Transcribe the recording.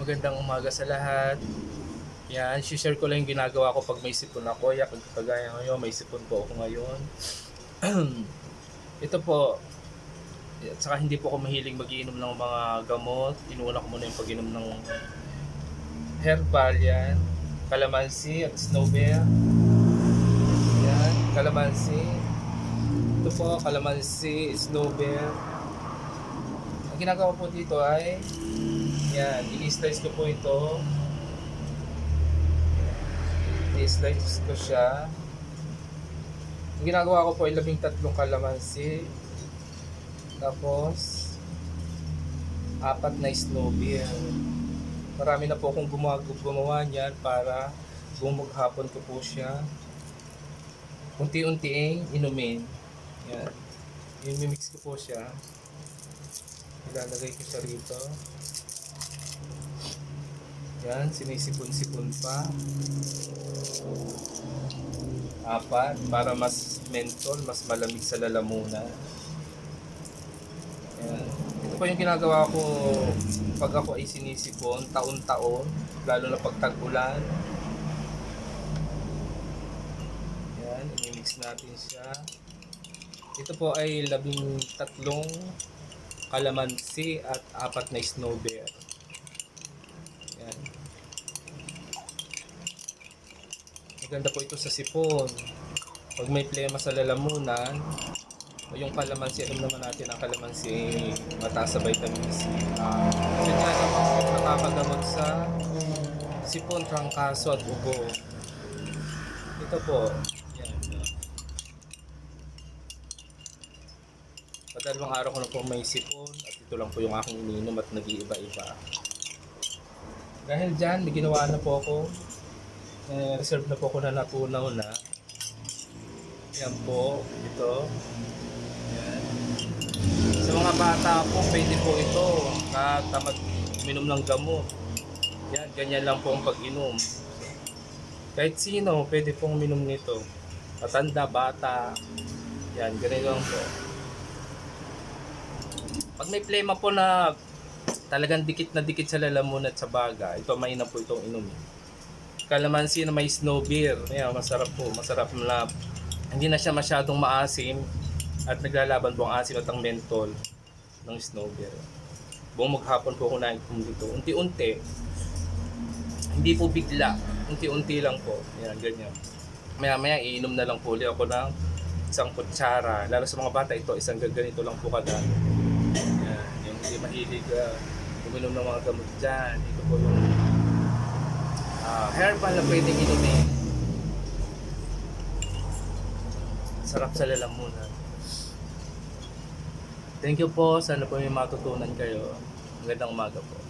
Magandang umaga sa lahat. Yan, share ko lang yung ginagawa ko pag may sipon ako. Yan, kag- kagaya ngayon, may sipon po ako ngayon. Ito po, at saka hindi po ako mahilig magiinom ng mga gamot. Inuuna ko muna yung pag-inom ng herbal yan. Calamansi at snow bear. Yan, calamansi. Ito po, calamansi, snow bear. Ang ginagawa po dito ay yan, i-slice ko po ito. I-slice ko siya. Ang ginagawa ko po ay labing tatlong kalamansi. Tapos, apat na snow beer. Marami na po akong gumawa, gumawa niyan para buong maghapon ko po siya. Unti-untiin inumin. Yan. I-mix ko po siya. Ilalagay ko siya rito. Yan, sinisipon-sipon pa. Apat, para mas mentol, mas malamig sa lalamunan. Yan. Ito po yung ginagawa ko pag ako ay sinisipon, taon-taon, lalo na pag tag-ulan. Yan, i-mix natin siya. Ito po ay labing tatlong kalamansi at apat na snow bear. Yan. Maganda po ito sa sipon. Pag may plema sa lalamunan, o yung kalamansi, alam naman natin ang kalamansi mataas sa vitamin C. Ah, kasi nga nakakagamot sa sipon, trangkaso at ubo. Ito po, yan. Padalawang araw ko na po may sipon at ito lang po yung aking ininom at nag-iiba-iba. Dahil dyan, may ginawa na po ako. Eh, reserve na po ako na natunaw na. Yan po, ito. Yan. Sa mga bata po, pwede po ito. Katamad minom ng gamot. Yan, ganyan lang po ang pag-inom. Kahit sino, pwede pong minom nito. Matanda, bata. Yan, ganyan lang po. Pag may plema po na talagang dikit na dikit sa lalamunan at sa baga, ito mainam po itong inumin. Kalamansi na may snow beer. Ayan, masarap po. Masarap na hindi na siya masyadong maasim at naglalaban po ang asim at ang mentol ng snow beer. Buong maghapon po ako nainom dito. Unti-unti. Hindi po bigla. Unti-unti lang po. Ayan, ganyan. Maya-maya iinom na lang po ulit ako ng isang kutsara. Lalo sa mga bata ito, isang ganito lang po kada. Ayan, yung hindi mahilig uh, uminom ng mga gamot dyan. Ito po yung ah, herbal na pwedeng inumin. Sarap sa lalamunan. Thank you po. Sana po may matutunan kayo. Magandang umaga po.